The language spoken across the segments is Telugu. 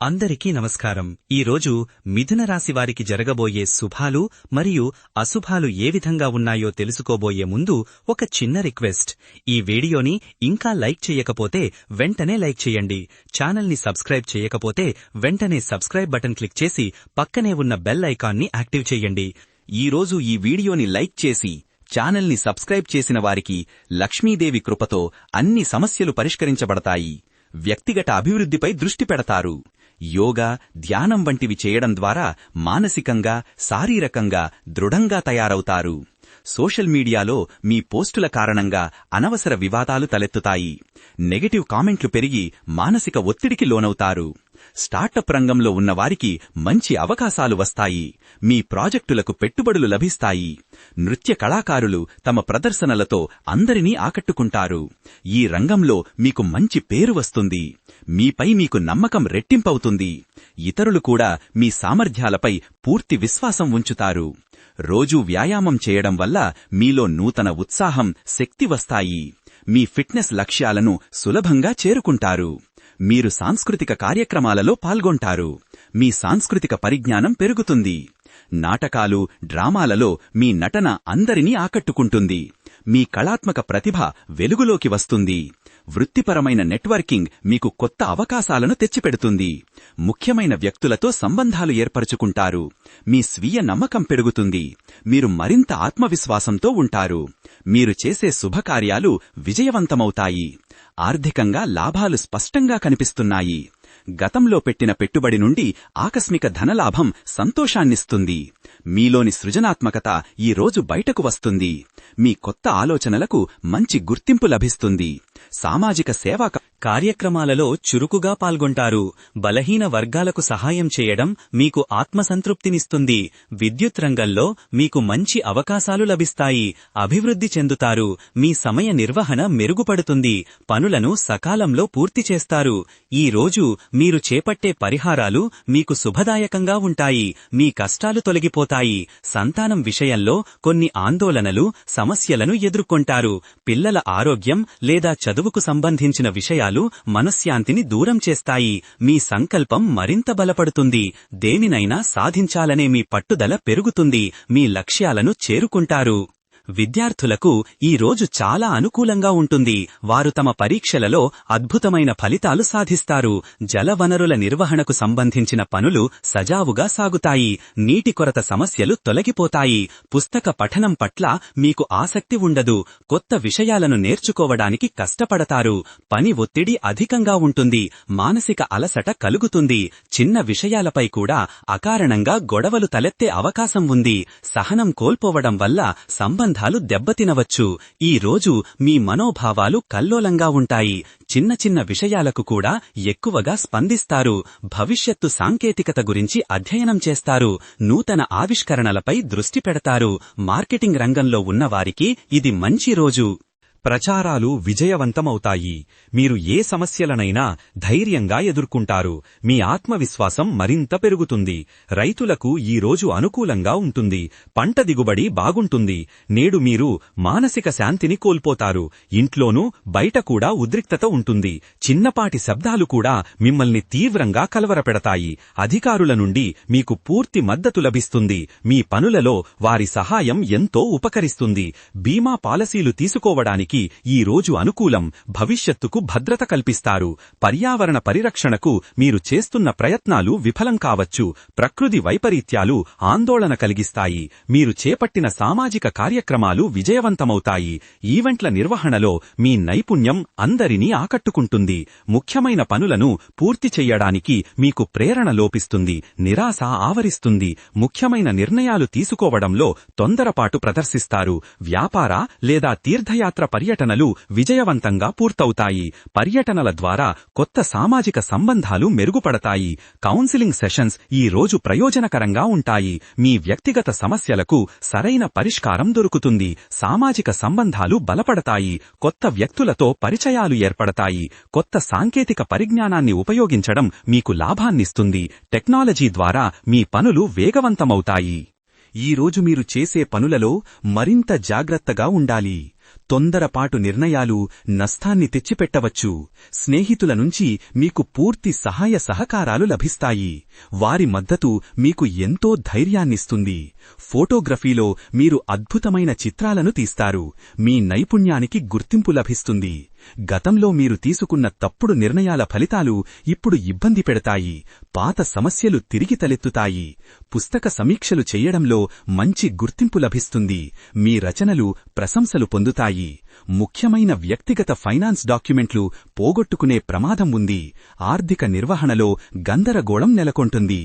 అందరికీ నమస్కారం. ఈరోజు మిథున రాశి వారికి జరగబోయే శుభాలు మరియు అశుభాలు ఏ విధంగా ఉన్నాయో తెలుసుకోబోయే ముందు ఒక చిన్న రిక్వెస్ట్. ఈ వీడియోని ఇంకా లైక్ చేయకపోతే వెంటనే లైక్ చేయండి. ఛానల్ని సబ్స్క్రైబ్ చేయకపోతే వెంటనే సబ్స్క్రైబ్ బటన్ క్లిక్ చేసి పక్కనే ఉన్న బెల్ ఐకాన్ని యాక్టివ్ చేయండి. ఈరోజు ఈ వీడియోని లైక్ చేసి ఛానల్ని సబ్స్క్రైబ్ చేసిన వారికి లక్ష్మీదేవి కృపతో అన్ని సమస్యలు పరిష్కరించబడతాయి. వ్యక్తిగత అభివృద్ధిపై దృష్టి పెడతారు. యోగా ధ్యానం వంటివి చేయడం ద్వారా మానసికంగా శారీరకంగా దృఢంగా తయారవుతారు. సోషల్ మీడియాలో మీ పోస్టుల కారణంగా అనవసర వివాదాలు తలెత్తుతాయి. నెగటివ్ కామెంట్లు పెరిగి మానసిక ఒత్తిడికి లోనవుతారు. స్టార్టప్ రంగంలో ఉన్నవారికి మంచి అవకాశాలు వస్తాయి. మీ ప్రాజెక్టులకు పెట్టుబడులు లభిస్తాయి. నృత్య కళాకారులు తమ ప్రదర్శనలతో అందరినీ ఆకట్టుకుంటారు. ఈ రంగంలో మీకు మంచి పేరు వస్తుంది. మీపై మీకు నమ్మకం రెట్టింపవుతుంది. ఇతరులు కూడా మీ సామర్థ్యాలపై పూర్తి విశ్వాసం ఉంచుతారు. రోజూ వ్యాయామం చేయడం వల్ల మీలో నూతన ఉత్సాహం శక్తి వస్తాయి. మీ ఫిట్నెస్ లక్ష్యాలను సులభంగా చేరుకుంటారు. మీరు సాంస్కృతిక కార్యక్రమాలలో పాల్గొంటారు. మీ సాంస్కృతిక పరిజ్ఞానం పెరుగుతుంది. నాటకాలు డ్రామాలలో మీ నటన అందరినీ ఆకట్టుకుంటుంది. మీ కళాత్మక ప్రతిభ వెలుగులోకి వస్తుంది. వృత్తిపరమైన నెట్వర్కింగ్ మీకు కొత్త అవకాశాలను తెచ్చిపెడుతుంది. ముఖ్యమైన వ్యక్తులతో సంబంధాలు ఏర్పరచుకుంటారు. మీ స్వీయ నమ్మకం పెరుగుతుంది. మీరు మరింత ఆత్మవిశ్వాసంతో ఉంటారు. మీరు చేసే శుభకార్యాలు విజయవంతమవుతాయి. ఆర్థికంగా లాభాలు స్పష్టంగా కనిపిస్తున్నాయి. గతంలో పెట్టిన పెట్టుబడి నుండి ఆకస్మిక ధనలాభం సంతోషాన్నిస్తుంది. మీలోని సృజనాత్మకత ఈ రోజు బయటకు వస్తుంది. మీ కొత్త ఆలోచనలకు మంచి గుర్తింపు లభిస్తుంది. సామాజిక సేవా కార్యక్రమాలలో చురుకుగా పాల్గొంటారు. బలహీన వర్గాలకు సహాయం చేయడం మీకు ఆత్మసంతృప్తినిస్తుంది. విద్యుత్ రంగంలో మీకు మంచి అవకాశాలు లభిస్తాయి. అభివృద్ధి చెందుతారు. మీ సమయ నిర్వహణ మెరుగుపడుతుంది. పనులను సకాలంలో పూర్తి చేస్తారు. ఈ రోజు మీరు చేపట్టే పరిహారాలు మీకు శుభదాయకంగా ఉంటాయి. మీ కష్టాలు తొలగిపోతాయి. సంతానం విషయంలో కొన్ని ఆందోళనలు సమస్యలను ఎదుర్కొంటారు. పిల్లల ఆరోగ్యం లేదా చదువుకు సంబంధించిన విషయాలు మనశ్శాంతిని దూరం చేస్తాయి. మీ సంకల్పం మరింత బలపడుతుంది. దేనినైనా సాధించాలనే మీ పట్టుదల పెరుగుతుంది. మీ లక్ష్యాలను చేరుకుంటారు. విద్యార్థులకు ఈ రోజు చాలా అనుకూలంగా ఉంటుంది. వారు తమ పరీక్షలలో అద్భుతమైన ఫలితాలు సాధిస్తారు. జలవనరుల నిర్వహణకు సంబంధించిన పనులు సజావుగా సాగుతాయి. నీటి కొరత సమస్యలు తొలగిపోతాయి. పుస్తక పఠనం పట్ల మీకు ఆసక్తి ఉండదు. కొత్త విషయాలను నేర్చుకోవడానికి కష్టపడతారు. పని ఒత్తిడి అధికంగా ఉంటుంది. మానసిక అలసట కలుగుతుంది. చిన్న విషయాలపై కూడా అకారణంగా గొడవలు తలెత్తే అవకాశం ఉంది. సహనం కోల్పోవడం వల్ల సంబంధాలు దెబ్బతినవచ్చు. ఈ రోజు మీ మనోభావాలు కల్లోలంగా ఉంటాయి. చిన్న చిన్న విషయాలకు కూడా ఎక్కువగా స్పందిస్తారు. భవిష్యత్తు సాంకేతికత గురించి అధ్యయనం చేస్తారు. నూతన ఆవిష్కరణలపై దృష్టి పెడతారు. మార్కెటింగ్ రంగంలో ఉన్నవారికి ఇది మంచి రోజు. ప్రచారాలు విజయవంతమవుతాయి. మీరు ఏ సమస్యలనైనా ధైర్యంగా ఎదుర్కొంటారు. మీ ఆత్మవిశ్వాసం మరింత పెరుగుతుంది. రైతులకు ఈ రోజు అనుకూలంగా ఉంటుంది. పంట దిగుబడి బాగుంటుంది. నేడు మీరు మానసిక శాంతిని కోల్పోతారు. ఇంట్లోనూ బయట కూడా ఉద్రిక్తత ఉంటుంది. చిన్నపాటి శబ్దాలు కూడా మిమ్మల్ని తీవ్రంగా కలవరపెడతాయి. అధికారుల నుండి మీకు పూర్తి మద్దతు లభిస్తుంది. మీ పనులలో వారి సహాయం ఎంతో ఉపకరిస్తుంది. బీమా పాలసీలు తీసుకోవడానికి ఈ రోజు అనుకూలం భవిష్యత్తుకు భద్రత కల్పిస్తారు. పర్యావరణ పరిరక్షణకు మీరు చేస్తున్న ప్రయత్నాలు విఫలం కావచ్చు. ప్రకృతి వైపరీత్యాలు ఆందోళన కలిగిస్తాయి. మీరు చేపట్టిన సామాజిక కార్యక్రమాలు విజయవంతమవుతాయి. ఈవెంట్ల నిర్వహణలో మీ నైపుణ్యం అందరినీ ఆకట్టుకుంటుంది. ముఖ్యమైన పనులను పూర్తి చెయ్యడానికి మీకు ప్రేరణ లోపిస్తుంది. నిరాశ ఆవరిస్తుంది. ముఖ్యమైన నిర్ణయాలు తీసుకోవడంలో తొందరపాటు ప్రదర్శిస్తారు. వ్యాపార లేదా తీర్థయాత్ర పర్యటనలు విజయవంతంగా పూర్తవుతాయి. పర్యటనల ద్వారా కొత్త సామాజిక సంబంధాలు మెరుగుపడతాయి. కౌన్సిలింగ్ సెషన్స్ ఈ రోజు ప్రయోజనకరంగా ఉంటాయి. మీ వ్యక్తిగత సమస్యలకు సరైన పరిష్కారం దొరుకుతుంది. సామాజిక సంబంధాలు బలపడతాయి. కొత్త వ్యక్తులతో పరిచయాలు ఏర్పడతాయి. కొత్త సాంకేతిక పరిజ్ఞానాన్ని ఉపయోగించడం మీకు లాభాన్నిస్తుంది. టెక్నాలజీ ద్వారా మీ పనులు వేగవంతమవుతాయి. ఈ రోజు మీరు చేసే పనులలో మరింత జాగ్రత్తగా ఉండాలి. తొందరపాటు నిర్ణయాలు నష్టాన్ని తెచ్చిపెట్టవచ్చు. స్నేహితుల నుంచి మీకు పూర్తి సహాయ సహకారాలు లభిస్తాయి. వారి మద్దతు మీకు ఎంతో ధైర్యాన్నిస్తుంది. ఫోటోగ్రఫీలో మీరు అద్భుతమైన చిత్రాలను తీస్తారు. మీ నైపుణ్యానికి గుర్తింపు లభిస్తుంది. గతంలో మీరు తీసుకున్న తప్పుడు నిర్ణయాల ఫలితాలు ఇప్పుడు ఇబ్బంది పెడతాయి పాత సమస్యలు తిరిగి తలెత్తుతాయి. పుస్తక సమీక్షలు చేయడంలో మంచి గుర్తింపు లభిస్తుంది మీ రచనలు ప్రశంసలు పొందుతాయి. ముఖ్యమైన వ్యక్తిగత ఫైనాన్స్ డాక్యుమెంట్లు పోగొట్టుకునే ప్రమాదం ఉంది ఆర్థిక నిర్వహణలో గందరగోళం నెలకొంటుంది.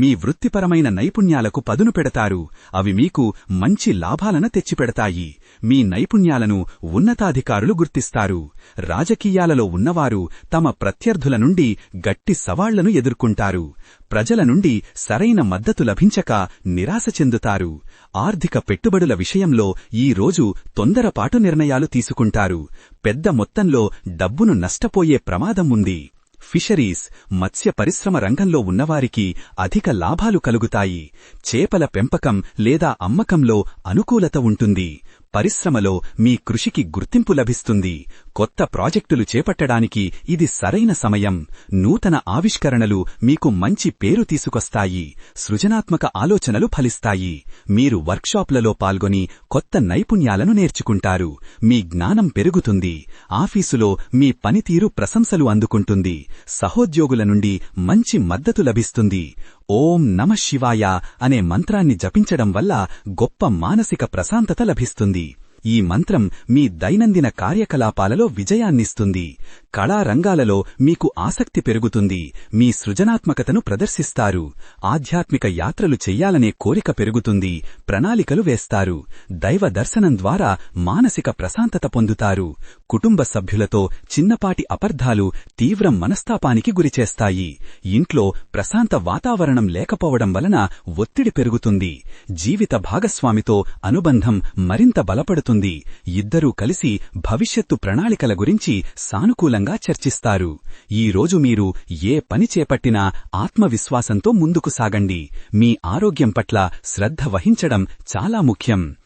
మీ వృత్తిపరమైన నైపుణ్యాలకు పదును పెడతారు. అవి మీకు మంచి లాభాలను తెచ్చిపెడతాయి. మీ నైపుణ్యాలను ఉన్నతాధికారులు గుర్తిస్తారు. రాజకీయాలలో ఉన్నవారు తమ ప్రత్యర్థుల నుండి గట్టి సవాళ్ళను ఎదుర్కొంటారు. ప్రజల నుండి సరైన మద్దతు లభించక నిరాశ చెందుతారు. ఆర్థిక పెట్టుబడుల విషయంలో ఈ రోజు తొందరపాటు నిర్ణయాలు తీసుకుంటారు. పెద్ద మొత్తంలో డబ్బును నష్టపోయే ప్రమాదం ఉంది. ఫిషరీస్ మత్స్య పరిశ్రమ రంగంలో ఉన్నవారికి అధిక లాభాలు కలుగుతాయి. చేపల పెంపకం లేదా అమ్మకంలో అనుకూలత ఉంటుంది. పరిశ్రమలో మీ కృషికి గుర్తింపు లభిస్తుంది. కొత్త ప్రాజెక్టులు చేపట్టడానికి ఇది సరైన సమయం. నూతన ఆవిష్కరణలు మీకు మంచి పేరు తీసుకొస్తాయి. సృజనాత్మక ఆలోచనలు ఫలిస్తాయి. మీరు వర్క్షాప్లలో పాల్గొని కొత్త నైపుణ్యాలను నేర్చుకుంటారు. మీ జ్ఞానం పెరుగుతుంది. ఆఫీసులో మీ పనితీరు ప్రశంసలు అందుకుంటుంది. సహోద్యోగుల నుండి మంచి మద్దతు లభిస్తుంది. ఓం నమ శివాయ అనే మంత్రాన్ని జపించడం వల్ల గొప్ప మానసిక ప్రశాంతత లభిస్తుంది. ఈ మంత్రం మీ దైనందిన కార్యకలాపాలలో విజయాన్నిస్తుంది. కళారంగాలలో మీకు ఆసక్తి పెరుగుతుంది. మీ సృజనాత్మకతను ప్రదర్శిస్తారు. ఆధ్యాత్మిక యాత్రలు చెయ్యాలనే కోరిక పెరుగుతుంది. ప్రణాళికలు వేస్తారు. దైవ దర్శనం ద్వారా మానసిక ప్రశాంతత పొందుతారు. కుటుంబ సభ్యులతో చిన్నపాటి అపర్ధాలు తీవ్ర మనస్తాపానికి గురిచేస్తాయి. ఇంట్లో ప్రశాంత వాతావరణం లేకపోవడం వలన ఒత్తిడి పెరుగుతుంది. జీవిత భాగస్వామితో అనుబంధం మరింత బలపడుతుంది. ఇద్దరూ కలిసి భవిష్యత్తు ప్రణాళికల గురించి సానుకూలంగా చర్చిస్తారు. ఈ రోజు మీరు ఏ పని చేపట్టినా ఆత్మవిశ్వాసంతో ముందుకు సాగండి. మీ ఆరోగ్యం పట్ల శ్రద్ధ వహించడం చాలా ముఖ్యం.